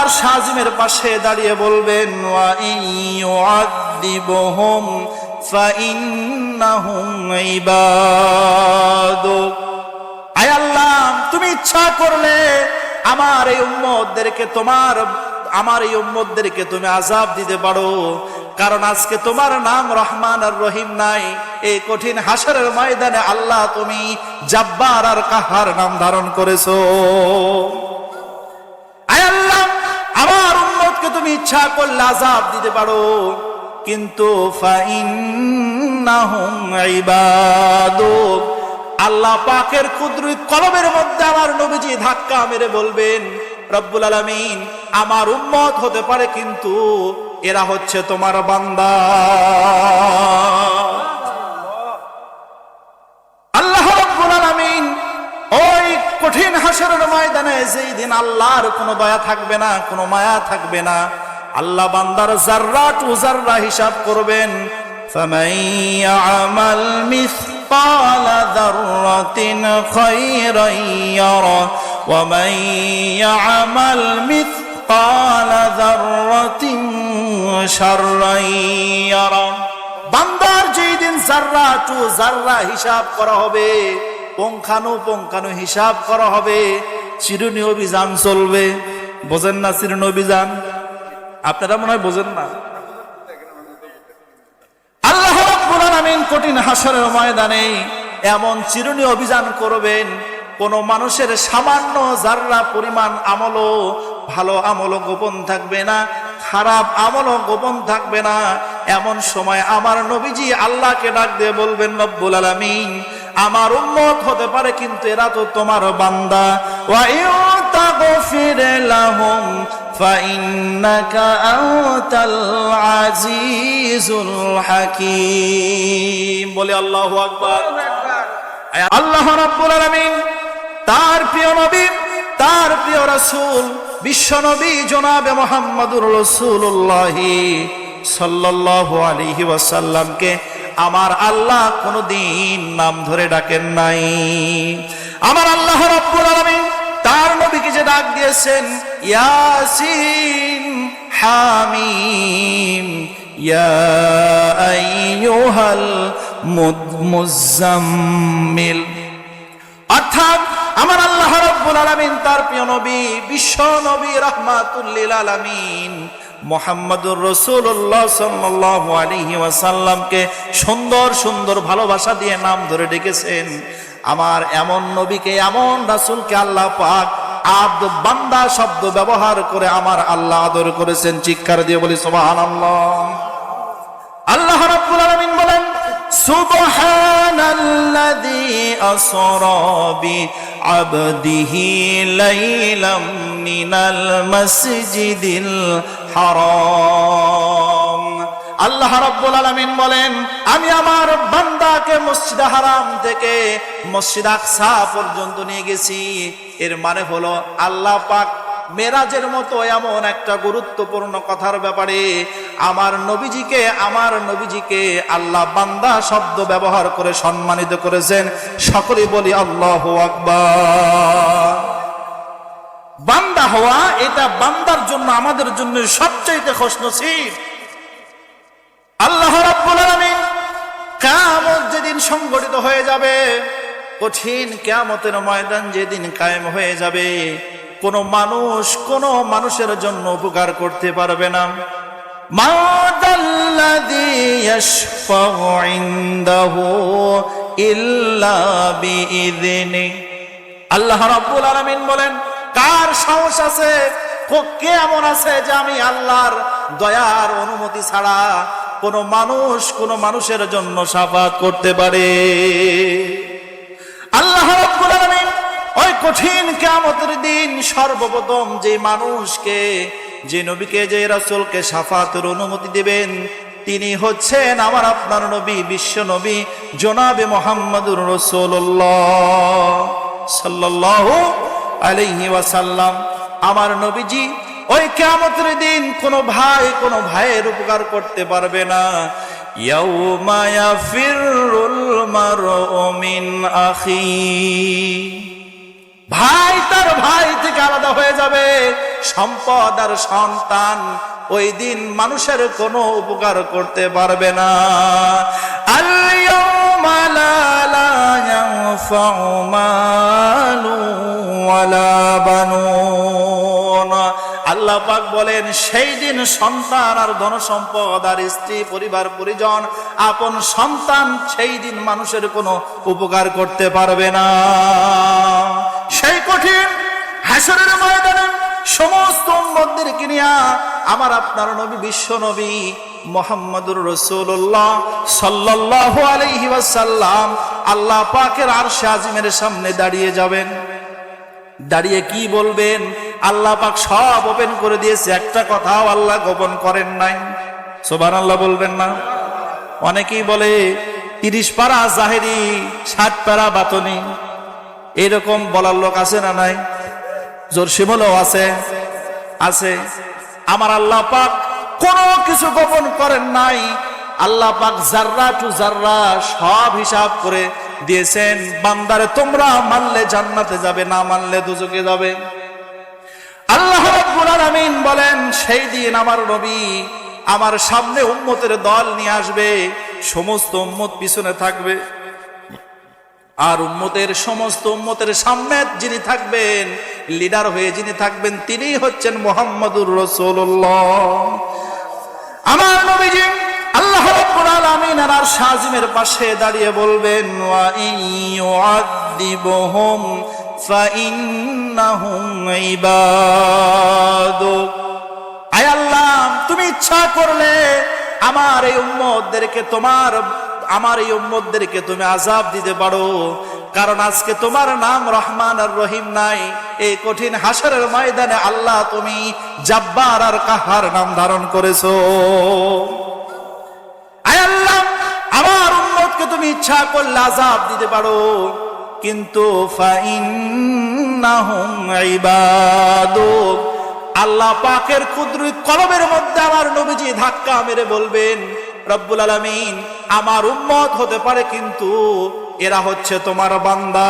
আর সাজিমের পাশে দাঁড়িয়ে বলবেন তুমি ইচ্ছা করলে আমার এই উম্মতদেরকে তোমার, আমার এই উম্মতদেরকে তুমি আজাব দিতে পারো। কারণ আজকে তোমার নাম রহমান আর রহিম নাই। এই কঠিন হাসরের ময়দানে আল্লাহ তুমি জাব্বার আর কাহার নাম ধারণ করেছ। আয় আল্লাহ উম্মতকে তুমি ইচ্ছা করলে আজাব দিতে পারো। কিন্তু আল্লাহ পাকের কুদরত কলমের মধ্যে আমার নবীজি ধাক্কা মেরে বলবেন, রব্বুল আলামিন, আমার উম্মত হতে পারে, কিন্তু এরা হচ্ছে তোমার বান্দা আল্লাহ রব্বুল আলামিন ওই কঠিন হাসরের ময়দানে যেই দিন আল্লাহর কোনো দয়া থাকবে না কোনো মায়া থাকবে না আল্লাহ বান্দার জাররা টু জাররা হিসাব করবেন فمن يعمل مثقال ذرة خيرا يره ومن يعمل مثقال ذرة شرا يره বান্দার যেই দিন জাররা টু জাররা হিসাব করা হবে পঙ্খানু পঙ্খানু হিসাব করা হবে। চিরুনি অভিযান চলবে। বোঝেন না চিরুনি অভিযান? আপনারা মনে হয় বোঝেন না? আল্লাহ আলামিন কঠিন হাসরের ময়দানে এমন চিরুনি অভিযান করবেন, কোন মানুষের সামান্য জাররা পরিমাণ আমলও ভালো আমলও গোপন থাকবে না, খারাপ আমলও গোপন থাকবে না। এমন সময় আমার নবীজি আল্লাহকে ডাক দিয়ে বলবেন, রব্বুল আলামিন আমার উম্মত হতে পারে, কিন্তু এরা তো তোমার বান্দা। ওয়া ইউতাগফির লাহুম ফাইন্নাকা আনতাল আজিজুল হাকীম। বলে আল্লাহু আকবার। আল্লাহ রাব্বুল আলামিন, তার প্রিয় নবী, তার প্রিয় রাসূল, বিশ্ব নবী জনাবে মুহাম্মদুর রাসূলুল্লাহ সাল্লাল্লাহু আলাইহি ওয়াসাল্লামকে আমার আল্লাহ কোনদিন নাম ধরে ডাকেন নাই। আমার আল্লাহ রাব্বুল আলামিন তার নবীকে যে ডাক দিয়েছেন, ইয়াসিন হামিম, ইয়া আইয়ুহাল মুজাম্মিল অর্থাৎ আমার আল্লাহ রাব্বুল আলামিন তার প্রিয় নবী, বিশ্ব নবী রাহমাতুল লিল আলামিন মোহাম্মদুর রসুল্লাহ সাল্লাল্লাহু আলাইহি ওয়াসাল্লামকে সুন্দর সুন্দর ভালোবাসা দিয়ে নাম ধরে ডেকেছেন। আমার এমন নবীকে, এমন রাসূলকে আল্লাহ পাক আব্দ বান্দা শব্দ ব্যবহার করে আমার আল্লাহ আদর করেছেন। চিৎকার দিয়ে বলি, সুবহানাল্লাহ। আল্লাহ রাব্বুল আলামিন বলেন, সুবহানাল্লাযী আসরা বিআবদিহি লাইলাম মিনাল হারাম। আল্লাহ রাব্বুল আলামিন বলেন, আমি আমার বান্দাকে মসজিদ হারাম থেকে মসজিদ আকসা পর্যন্ত নিয়ে গেছি। এর মানে হলো আল্লাহ পাক মেরাজের মতো এমন একটা গুরুত্বপূর্ণ কথার ব্যাপারে আমার নবীজিকে আমার নবীজিকে আল্লাহ বান্দা শব্দ ব্যবহার করে সম্মানিত করেছেন। সকলে বলি আল্লাহ আকবার। বান্দা হওয়া, এটা বান্দার জন্য, আমাদের জন্য সবচাইতে খসনসিব আল্লাহ রাব্বুল আলামিন যেদিন সংগঠিত হয়ে যাবে, কঠিন কিয়ামতের ময়দান যেদিন কায়েম হয়ে যাবে, কোন মানুষ কোন মানুষের জন্য উপকার করতে পারবে না। মাদাল্লাযী ইয়াশফাউ ইনদাহু আল্লাহ বলেন কার সাহস আছে? কো- এমন আছে যে আমি আল্লাহর দয়ার অনুমতি ছাড়া কোন মানুষ কোন মানুষের জন্য সাফাত করতে পারে? আল্লাহ ওই কঠিন কিয়ামতের দিন সর্বপ্রথম যে মানুষকে, যে নবীকে, যে রাসূলকে সাফাতের অনুমতি দিবেন, তিনি হচ্ছেন আমার আপনার নবী, বিশ্ব নবী, জনাবে মোহাম্মদুর রাসূলুল্লাহ সাল্লাল্লাহু আলাইহি ওয়াসাল্লাম, আমার নবীজি, ওই কিয়ামতের দিন কোন ভাই কোন ভাইয়ের উপকার করতে পারবে না। ইয়াউমা ইয়াফিরুল মারউ মিন আখি। ভাই তার ভাই থেকে আলাদা হয়ে যাবে। সম্পদ আর সন্তান ওই দিন মানুষের কোনো উপকার করতে পারবে না। আল-ইয়াওমা ইয়ানফা'ু মালু ওয়ালা বানুন আল্লাহ পাক বলেন, সেই দিন সন্তান আর ধন সম্পদ আর স্ত্রী, পরিবার, পরিজন, আপন সন্তান সেই দিন মানুষের কোনো উপকার করতে পারবে না। সেই কঠিন হাসরের ময়দানে সমস্ত উম্মতদেরকে নিয়া আমার আপনার নবী, বিশ্ব নবী মোহাম্মদুর রসুল্লাহ সাল্লাল্লাহু আলাইহি ওয়াসাল্লাম আল্লাহ পাকের আর আজিমের সামনে দাঁড়িয়ে যাবেন। দাঁড়িয়ে কি বলবেন? আল্লাহ পাক সব ওপেন করে দিয়েছে, একটা কথাও আল্লাহ গোপন করেন নাই। সোবান আল্লাহ বলবেন না। অনেকেই বলে, তিরিশ পারা জাহেরি, ষাট পারা বাতনি। এরকম বলার লোক আছে না নাই? জোর শিমলও আছে। আছে। আমার আল্লাহ পাক কোনো কিছু গোপন করেন নাই। আল্লাহ পাক জাররা টু জাররা সব হিসাব করে দিয়েছেন, বান্দারে তোমরা মানলে জান্নাতে যাবে, না মানলে দুজকে যাবে। আল্লাহ আলামিন বলেন, সেই দিন আমার নবী আমার সামনে উম্মতের দল নিয়ে আসবে, সমস্ত উম্মত পিছনে থাকবে। আর উম্মতের সমস্ত উম্মতের সামনে যিনি থাকবেন লিডার হয়ে যিনি থাকবেন তিনি হচ্ছেন মোহাম্মদুর রসুল্লাহ আমার নবীজি আল্লাহ রাব্বুল আলামিন আর শাজিমের পাশে দাঁড়িয়ে বলবেন, ওয়া ইউআদিবুহুম ফাইন্নাহুম ইবাদুক আয় আল্লাহ, তুমি ইচ্ছা করলে আমার এই উম্মতদেরকে তোমার, আমার এই উম্মতদেরকে তুমি আজাব দিতে পারো। কারণ আজকে তোমার নাম রহমান আর রহিম নাই। এই কঠিন হাসারের ময়দানে আল্লাহ তুমি জাব্বার আর কাহার নাম ধারণ করেছ। আয় আল্লাহ, আমার উম্মতকে তুমি ইচ্ছা করলে আজাব দিতে পারো, কিন্তু আল্লাহ পাকের কুদরত কলমের মধ্যে আমার নবীজি ধাক্কা মেরে বলবেন, রব্বুল আলামিন, আমার উম্মত হতে পারে, কিন্তু এরা হচ্ছে তোমার বান্দা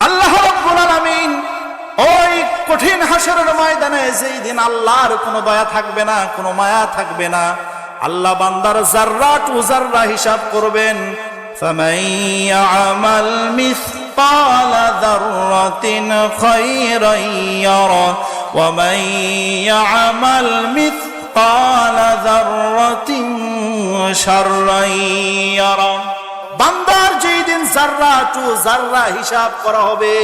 আল্লাহ রব্বুল আলামিন ওই কঠিন হাসরের ময়দানে যেই দিন আল্লাহর কোনো দয়া থাকবে না কোনো মায়া থাকবে না আল্লাহ বান্দার জাররা টু জাররা হিসাব করবেন فمن يعمل مثقال ذرة خيرا يره ومن يعمل مثقال ذرة شرا يره বান্দার যেই দিন জাররা টু জাররা হিসাব করা হবে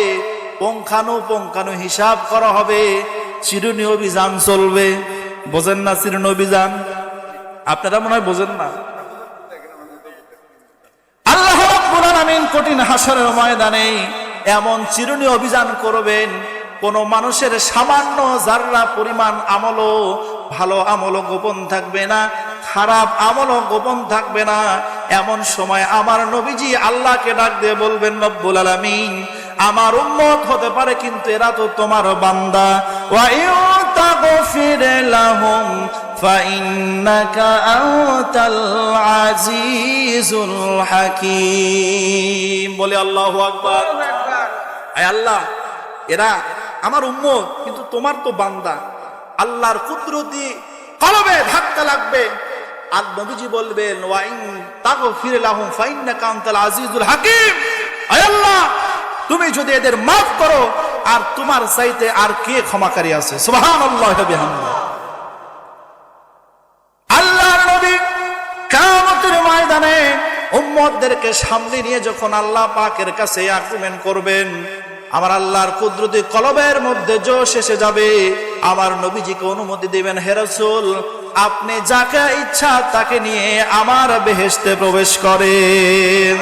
পঙ্খানু পঙ্খানু হিসাব করা হবে। চিরুনি অভিযান চলবে। বোঝেন না চিরুনি অভিযান? আপনারা মনে হয় বোঝেন না? আল্লাহ কঠিন হাসরের ময়দানে এমন চিরুনি অভিযান করবেন, কোন মানুষের সামান্য জাররা পরিমাণ আমলও ভালো আমলও গোপন থাকবে না, খারাপ আমলও গোপন থাকবে না। এমন সময় আমার নবীজি আল্লাহকে ডাক দিয়ে বলবেন, রব্বুল আলামিন আমার উম্মত হতে পারে, কিন্তু এরা তো তোমার বান্দা। লাহুম ফাইন্নাকা আনতাল আজিজুল হাকীম। বলে আল্লাহু আকবার। আয় আল্লাহ, এরা আমার উম্মত, কিন্তু তোমার তো বান্দা। আল্লাহর কুদরতি কলবে ধাক্কা লাগবে। আর নবীজি বলবেন ওয়াইন তাগফির লাহুম ফাইন্নাকা আনতাল আজিজুল হাকিম। আয় আল্লাহ তুমি যদি এদের মাফ করো, আর তোমার চাইতে আর কে ক্ষমাকারী আছে? আল্লাহর নবী কিয়ামতের ময়দানে সামনে নিয়ে যখন আল্লাহ পাকের কাছে আক্রমণ করবেন, আমার আল্লাহর কুদরতি কলবের মধ্যে জোশ এসে যাবে। আমার নবীজিকে অনুমতি দিবেন, হে রাসূল, আপনি যাকে ইচ্ছা তাকে নিয়ে আমার বেহেশতে প্রবেশ করেন।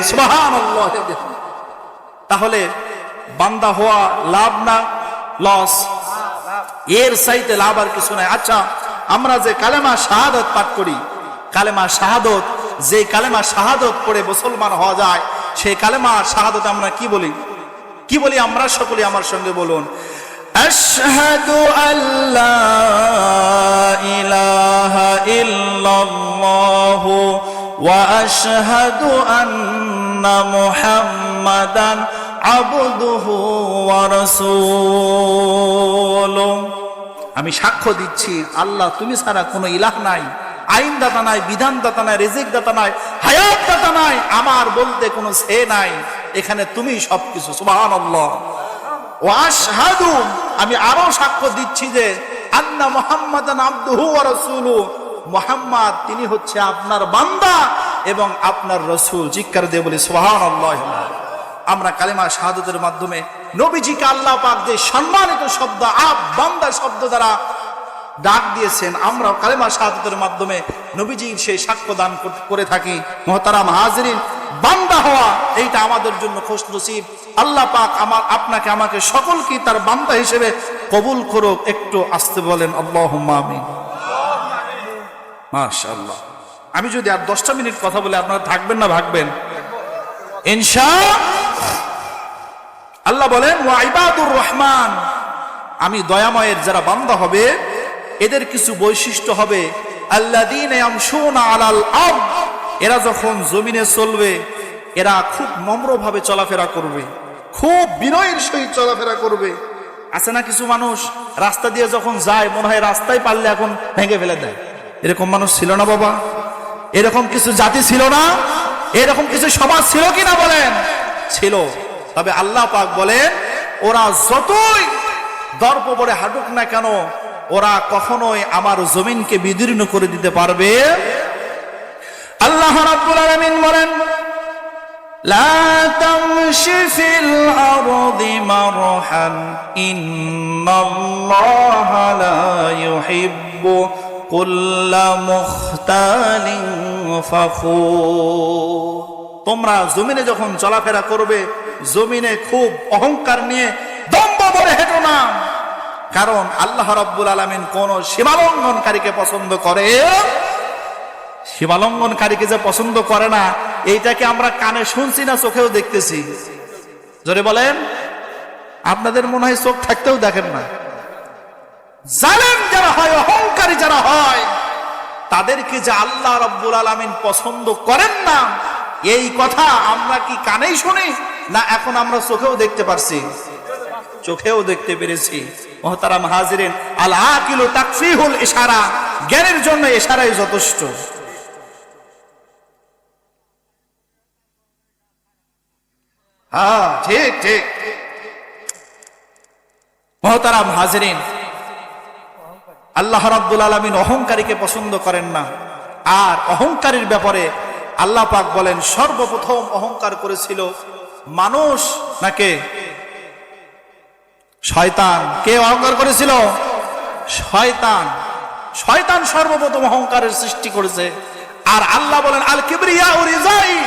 তাহলে বান্দা হওয়া লাভ না লস এর সাইতে লাভ আর কিছু নাই। আচ্ছা আমরা যে কালেমা শাহাদত পাঠ করি, কালেমা শাহাদত, যে কালেমা শাহাদত পড়ে মুসলমান হওয়া যায়, সেই কালেমা শাহাদত আমরা কি বলি? কি বলি আমরা সকলে আমার সঙ্গে বলুন। আশহাদু আল্লা ইলাহা ইল্লাল্লাহু ওয়া আশহাদু আন্না মুহাম্মাদান আমি সাক্ষ্য দিচ্ছি, আল্লাহ তুমি ছাড়া কোনো ইলাহ নাই, আইনদাতা নাই, বিধানদাতা নাই, রেজিকদাতা নাই, হায়াতদাতা নাই, আমার বলতে কোনো সে নাই। এখানে তুমি সবকিছু সুবাহান আল্লাহ আমি আরও সাক্ষ্য দিচ্ছি যে, আন্না মোহাম্মদ আবদুহু তিনি হচ্ছে আপনার বান্দা এবং আপনার রসুল। জিজ্ঞার দিয়ে সোহান সুবহানাল্লাহ। আমরা কালেমা শাহাদতের মাধ্যমে নবীজিকে আল্লাহ পাক যে সম্মানিত শব্দ আব বান্দা শব্দ দ্বারা ডাক দিয়েছেন আমরা কালেমা শাহাদতের মাধ্যমে নবীজির সেই সাক্ষ্য দান করে থাকি। মহতারাম হাজরিন, বান্দা হওয়া, এইটা আমাদের জন্য খোশ নসিব। আল্লাহ পাক আমার, আপনাকে, আমাকে সকলকে তার বান্দা হিসেবে কবুল করুক, একটু আসতে বলেন আল্লাহ আমিন। মাশাআল্লাহ। আমি যদি আর দশটা মিনিট কথা বলে, আপনারা থাকবেন না, ভাগবেন? ইনশা আল্লাহ বলেন ওয়াইবাদুর রহমান। আমি দয়াময়ের যারা বান্দা হবে, এদের কিছু বৈশিষ্ট্য হবে। আলাল এরা যখন জমিনে চলবে, এরা খুব নম্রভাবে চলাফেরা করবে, খুব বিনয়ের সহিত চলাফেরা করবে। আছে না কিছু মানুষ, রাস্তা দিয়ে যখন যায়, মনে হয় রাস্তায় পারলে এখন ভেঙে ফেলে দেয়। এরকম মানুষ ছিল না বাবা? এরকম কিছু জাতি ছিল না? এরকম কিছু সমাজ ছিল কিনা বলেন? ছিল। তবে আল্লাহ পাক বলেন ওরা যতই দর্প পরে হাঁটুক না কেন, ওরা কখনোই আমার জমিনকে বিদীর্ণ করে দিতে পারবে। আল্লাহ রাব্বুল আলামিন বলেন, লা তামশি ফিল আরদি মারহান, ইন্নাল্লাহা লা ইউহিব্বু কুল্লা মুখতালিন ফাখুর। তোমরা জমিনে যখন চলাফেরা করবে, জমিনে খুব অহংকার নিয়ে দম্ব বলে হেঁটো না। কারণ আল্লাহ রাব্বুল আলামিন কোন সীমালঙ্ঘনকারীকে পছন্দ করে, সীমালঙ্ঘনকারীকে যে পছন্দ করে না, এইটাকে আমরা কানে শুনছি না, চোখেও দেখতেছি। জোরে বলেন, আপনাদের মনে হয় চোখ থাকতেও দেখেন না। জালেম যারা হয়, অহংকারী যারা হয়, তাদেরকে যে আল্লাহ রব্বুল আলমিন পছন্দ করেন না এই কথা আমরা কি কানেই শুনি? না, এখন আমরা চোখেও দেখতে পারছি। চোখেও দেখতে পেরেছি। মহতারাম হাজিরেন আল আকিলু তাকফিহুল ইশারা, জ্ঞানের জন্য ইশারাই যথেষ্ট। হ্যাঁ ঠিক ঠিক। মহতারাম হাজরিন, আল্লাহ রাব্বুল আলমিন অহংকারীকে পছন্দ করেন না। আর অহংকারীর ব্যাপারে আল্লাহ পাক বলেন, সর্বপ্রথম অহংকার করেছিল মানুষ নাকে শয়তান? কে অহংকার করেছিল? শয়তান। শয়তান সর্বপ্রথম অহংকারের সৃষ্টি করেছে। আর আল্লাহ বলেন, আল কিবরিয়া ও রিজাই।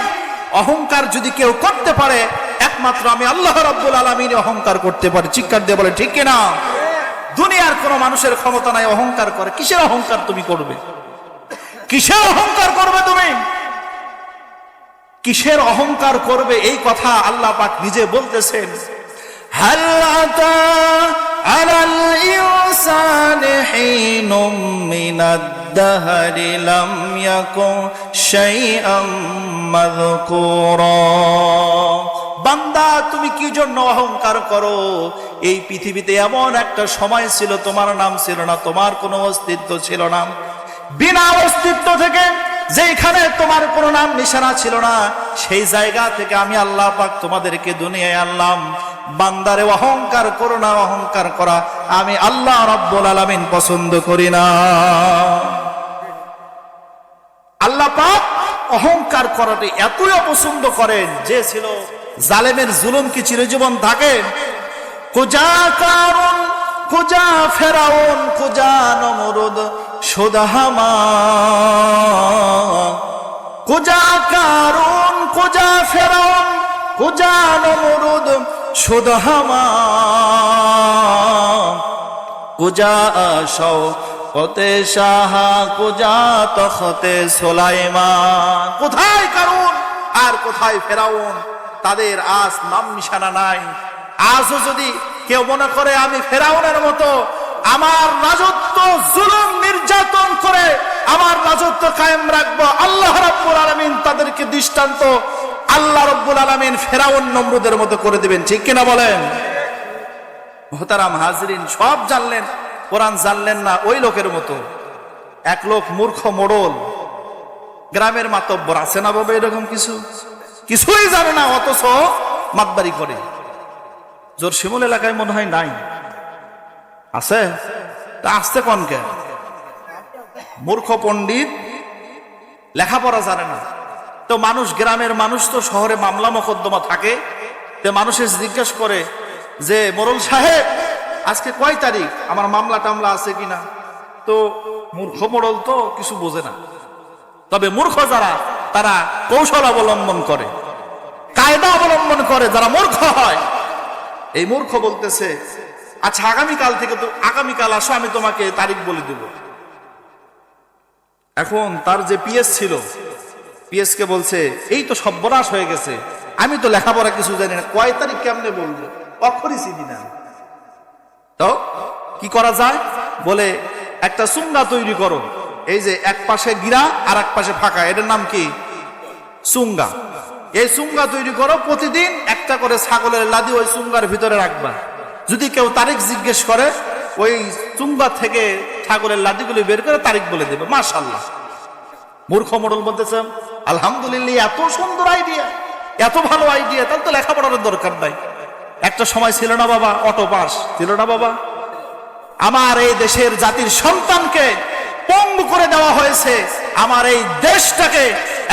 অহংকার যদি কেউ করতে পারে, একমাত্র আমি আল্লাহ রাব্বুল আলামিন অহংকার করতে পারি। চিৎকার দিয়ে বলে, ঠিক কিনা? দুনিয়ার কোন মানুষের ক্ষমতা নাই, অহংকার করে। কিসের অহংকার তুমি করবে? কিসের অহংকার করবে তুমি? কিসের অহংকার করবে? এই কথা আল্লাহ পাক নিজে বলতেছেন। বান্দা, তুমি কি জন্য অহংকার করো? এই পৃথিবীতে এমন একটা সময় ছিল, তোমার নাম ছিল না, তোমার কোনো অস্তিত্ব ছিল না। বিনা অস্তিত্ব থেকে যেখানে তোমার কোনো নাম নিশানা ছিল না, সেই জায়গা থেকে আমি আল্লাহ পাক তোমাদেরকে দুনিয়ায় আনলাম। বান্দারে অহংকার করো না, অহংকার করা। আমি আল্লাহ রব্বুল আলামিন পছন্দ করি না। আল্লাহ পাক অহংকার করাটা এতই অপছন্দ করেন যে ছিল জালেমের জুলুম কি চিরজীবন থাকে? কুজা কারণ কুজা ফেরাউন, কুজা নমরুদ সুদাহামা কুজা কারণ কুজা ফেরাউন, কুজা নমরুদ সুদাহামা কুজা আশাও হতে সাহা, কুজা তখতে সোলাইমান। কোথায় কারণ আর কোথায় ফেরাউন? তাদের আজ নাম নিশানা নাই। আজও যদি কেউ মনে করে আমি ফেরাউনের মতো আমার রাজত্ব জুলুম নির্যাতন করে আমার রাজত্ব কায়েম রাখব। আল্লাহ রাব্বুল আলামিন তাদেরকে দৃষ্টান্ত আল্লাহ রব্বুল আলমিন ফেরাউন নমরুদের মতো করে দিবেন। ঠিক কিনা বলেন? মোহতারাম হাজরিন সব জানলেন, কোরআন জানলেন না ওই লোকের মতো। এক লোক মূর্খ মোড়ল, গ্রামের মাতব্বর, আছে না বাবা এরকম কিছু? কিছুই জানে না, অথচ মাতবারি করে। জোর শিমুল এলাকায় মনে হয় নাই। আছে? তা আসতে কন কেন মূর্খ পণ্ডিত, লেখাপড়া জানে না। তো মানুষ, গ্রামের মানুষ তো শহরে মামলা মোকদ্দমা থাকে। তে মানুষের জিজ্ঞেস করে যে, মোরল সাহেব, আজকে কয় তারিখ? আমার মামলা টামলা আছে কিনা? তো মূর্খ মোড়ল তো কিছু বোঝে না। তবে মূর্খ যারা, তারা কৌশল অবলম্বন করে। কায়দা অবলম্বন করে, যারা মূর্খ হয়। এই মূর্খ বলতেছে আচ্ছা আগামীকাল থেকে তো আগামীকাল আসো, আমি তোমাকে তারিখ বলে দেব। এখন তার যে পিএস ছিল পিএস কে বলছে, এই তো সর্বনাশ হয়ে গেছে। আমি তো লেখাপড়া কিছু জানি না। কয় তারিখ কেমনে বলব? অক্ষরই চিনি না তো কি করা যায়? বলে, একটা সুঙ্গা তৈরি করো। এই যে এক পাশে গিরা আর এক পাশে ফাঁকা। এটার নাম কি? সুঙ্গা। এই সুঙ্গা তৈরি করো, প্রতিদিন একটা করে ছাগলের লাদি ওই সুঙ্গার ভিতরে রাখবা। যদি কেউ তারিখ জিজ্ঞেস করে, ওই চুঙ্গা থেকে ছাগলের লাদিগুলি বের করে তারিখ বলে দেবে মাশাল্লাহ মূর্খ মডল বলতেছে, আলহামদুলিল্লাহ, এত সুন্দর আইডিয়া এত ভালো আইডিয়া তাহলে তো লেখাপড়ার দরকার নাই। একটা সময় ছিল না বাবা, অটো পাস, ছিল না বাবা। আমার এই দেশের জাতির সন্তানকে পঙ্গু করে দেওয়া হয়েছে, আমার এই দেশটাকে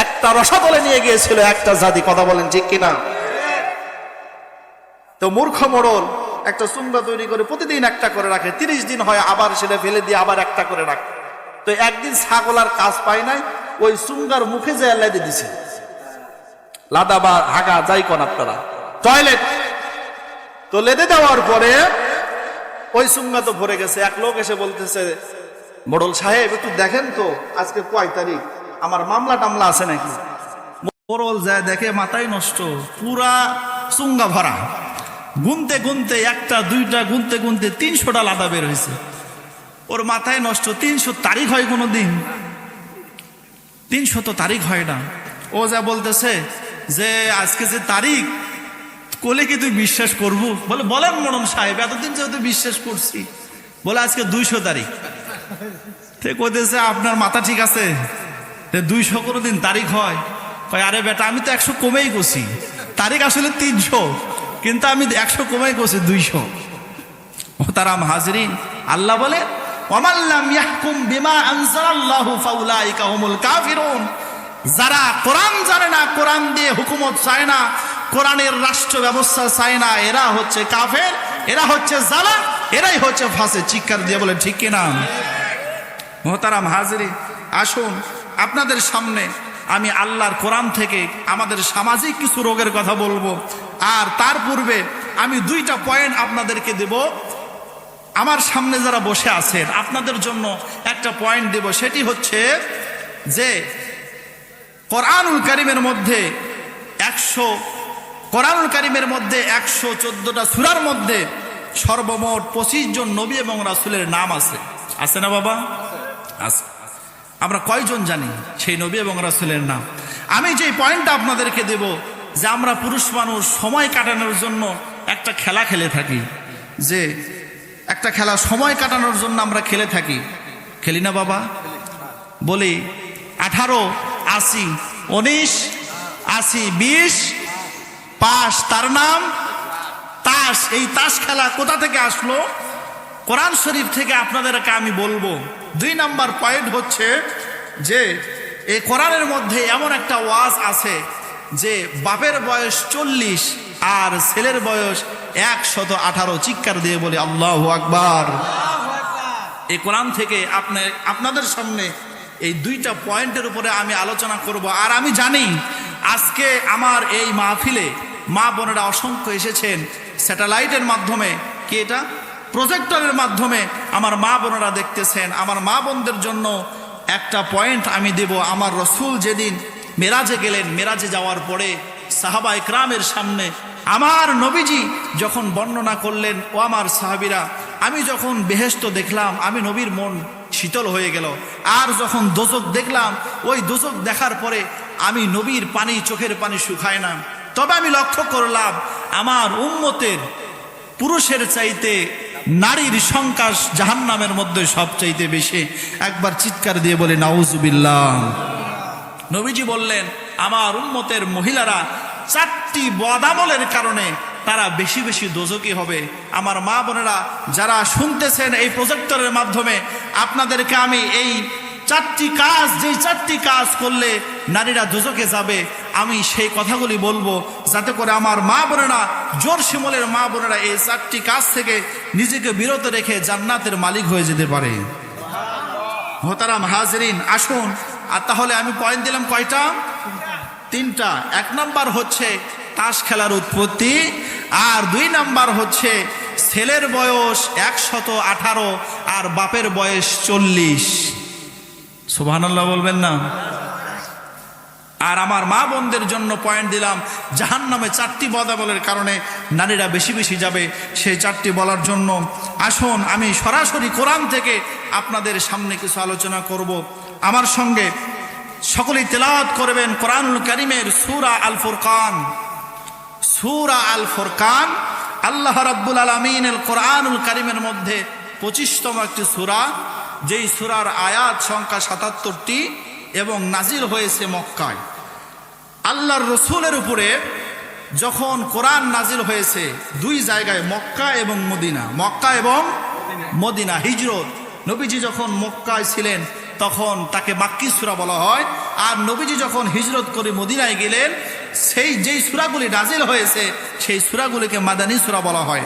একটা রসাতলে নিয়ে গিয়েছিল একটা জাতি, কথা বলেন ঠিক কিনা? তো মূর্খ মোড়ল একটা চুঙ্গা তৈরি করে প্রতিদিন একটা করে রাখে। তিরিশ দিন হয় আবার সেটা ফেলে দিয়ে আবার একটা করে রাখে। তো একদিন ছাগল আর কাজ পায় নাই, ওই চুঙ্গার মুখে যে লাদে দিছে। লাদা বা হাগা যাই কোন আপনারা। টয়লেট। তো লেদে দেওয়ার পরে ওই চুঙ্গা তো ভরে গেছে। এক লোক এসে বলতেছে, মোড়ল সাহেব, একটু দেখেন তো, আজকে কয় তারিখ? আমার মামলা টামলা আছে নাকি? মোড়ল যায় দেখে মাথায় নষ্ট, পুরা চুঙ্গা ভরা। গুনতে গুনতে একটা, দুইটা, গুনতে গুনতে তিনশোটা লাদা বের হয়েছে ওর মাথায় নষ্ট তিনশো তারিখ হয় কোনো দিন তিনশো তো তারিখ হয় না। ও যা বলতেছে যে, আজকে যে তারিখ, কোলে কি তুই বিশ্বাস করব? বলে, বলেন মনন সাহেব, এতদিন যেহেতু বিশ্বাস করছি। বলে, আজকে দুইশো তারিখ। তে কইতেছে, আপনার মাথা ঠিক আছে? দুইশো কোনো দিন তারিখ হয়। আরে বেটা, আমি তো একশো কমেই করছি তারিখ আসলে তিনশো। কিন্তু আমি একশো কমেই করছি দুইশো। ও তারাম হাজরিন আল্লাহ বলে ওমাল্লাম ইয়াহকুম বিমা আনজালাল্লাহু ফাউলাইকা হুমুল কাফিরুন। যারা কোরআন জানে না, কোরআন দিয়ে হুকুমত চায় না, কোরআনের রাষ্ট্র ব্যবস্থা চায় না, এরা হচ্ছে কাফের, এরা হচ্ছে জালা এরাই হচ্ছে ফাঁসে চিৎকার দিয়ে বলে, ঠিক কিনা? মোহতারাম হাজরি আসুন, আপনাদের সামনে আমি আল্লাহর কোরআন থেকে আমাদের সামাজিক কিছু রোগের কথা বলব। আর তার পূর্বে আমি দুইটা পয়েন্ট আপনাদেরকে দেব। আমার সামনে যারা বসে আছেন, আপনাদের জন্য একটা পয়েন্ট দেব। সেটি হচ্ছে যে কোরআনুল কারিমের মধ্যে একশো, কোরআনুল কারিমের মধ্যে একশো চোদ্দটা সুরার মধ্যে সর্বমোট পঁচিশ জন নবী এবং রাসুলের নাম আছে। আছে না বাবা? আছে। আমরা কয়জন জানি সেই নবী এবং রাসুলের নাম? আমি যে পয়েন্টটা আপনাদেরকে দেব যে আমরা পুরুষ মানুষ সময় কাটানোর জন্য একটা খেলা খেলে থাকি, যে একটা খেলা সময় কাটানোর জন্য আমরা খেলে থাকি। খেলি না বাবা? বলি, আঠারো, আশি, উনিশ, আশি, বিশ পাশ তার নাম? তাস। এই তাস খেলা কোথা থেকে আসলো? কোরআন শরীফ থেকে আপনাদেরকে আমি বলব, দুই নাম্বার পয়েন্ট হচ্ছে যে, এই কোরআনের মধ্যে এমন একটা ওয়াজ আছে যে বাপের বয়স চল্লিশ আর ছেলের বয়স একশত আঠারো। চিৎকার দিয়ে বলে, আল্লাহ আকবার। এই কোরআন থেকে আপনি, আপনাদের সামনে এই দুইটা পয়েন্টের উপরে আমি আলোচনা করব। আর আমি জানি আজকে আমার এই মাহফিলে মা বোনেরা অসংখ্য এসেছেন স্যাটেলাইটের মাধ্যমে। কি এটা? প্রজেক্টরের মাধ্যমে আমার মা বোনেরা দেখতেছেন। আমার মা বোনদের জন্য একটা পয়েন্ট আমি দেব। আমার রসুল যেদিন মেরাজে গেলেন। মেরাজে যাওয়ার পরে সাহাবা ইকরামের সামনে আমার নবীজি যখন বর্ণনা করলেন, ও আমার সাহাবিরা, আমি যখন বেহেস্ত দেখলাম, আমি নবীর মন শীতল হয়ে গেল। আর যখন দোজক দেখলাম, ওই দোজক দেখার পরে আমি নবীর পানি চোখের পানি শুকায় না। তবে আমি লক্ষ্য করলাম, আমার উম্মতের পুরুষের চাইতে নারীর সংখ্যা জাহান্নামের মধ্যে সবচাইতে বেশি। একবার চিৎকার দিয়ে বলে, নাউজুবিল্লাহ। নবীজি বললেন, আমার উম্মতের মহিলারা চারটি বদামলের কারণে তারা বেশি বেশি দোজকি হবে। আমার মা বোনেরা যারা শুনতেছেন এই প্রজেক্টরের মাধ্যমে, আপনাদেরকে আমি এই চারটি কাজ, যেই চারটি কাজ করলে নারীরা দোজকে যাবে, আমি সেই কথাগুলি বলব। যাতে করে আমার মা বোনেরা, জোর শিমলের মা বোনেরা এই চারটি কাজ থেকে নিজেকে বিরত রেখে জান্নাতের মালিক হয়ে যেতে পারে। মোহতারাম হাজরিন, আসুন আর তাহলে আমি পয়েন্ট দিলাম কয়টা? তিনটা। এক নাম্বার হচ্ছে তাস খেলার উৎপত্তি, আর দুই নাম্বার হচ্ছে ছেলের বয়স একশত আঠারো আর বাপের বয়স চল্লিশ। সুবহানাল্লাহ বলবেন না? আর আমার মা বোনদের জন্য পয়েন্ট দিলাম। জাহান নামে চারটি বদাবলের কারণে নারীরা বেশি বেশি যাবে। সেই চারটি বলার জন্য আসুন, আমি সরাসরি কোরআন থেকে আপনাদের সামনে কিছু আলোচনা করব। আমার সঙ্গে সকলেই তেলাওয়াত করবেন কোরআনুল করিমের সুরা আল ফুরকান সুরা আল ফুরকান আল্লাহ রাব্বুল আলমিনের কোরআনুল করিমের মধ্যে পঁচিশতম একটি সুরা। যেই সুরার আয়াত সংখ্যা সাতাত্তরটি। এবং নাজির হয়েছে মক্কায়। আল্লাহর রসুলের উপরে যখন কোরআন নাজির হয়েছে, দুই জায়গায় মক্কা এবং মদিনা। মক্কা এবং মদিনা, হিজরত। নবীজি যখন মক্কায় ছিলেন, তখন তাকে মাক্কি সুরা বলা হয়। আর নবীজি যখন হিজরত করে মদিনায় গেলেন, সেই যেই সুরাগুলি নাজিল হয়েছে, সেই সুরাগুলিকে মাদানী সুরা বলা হয়।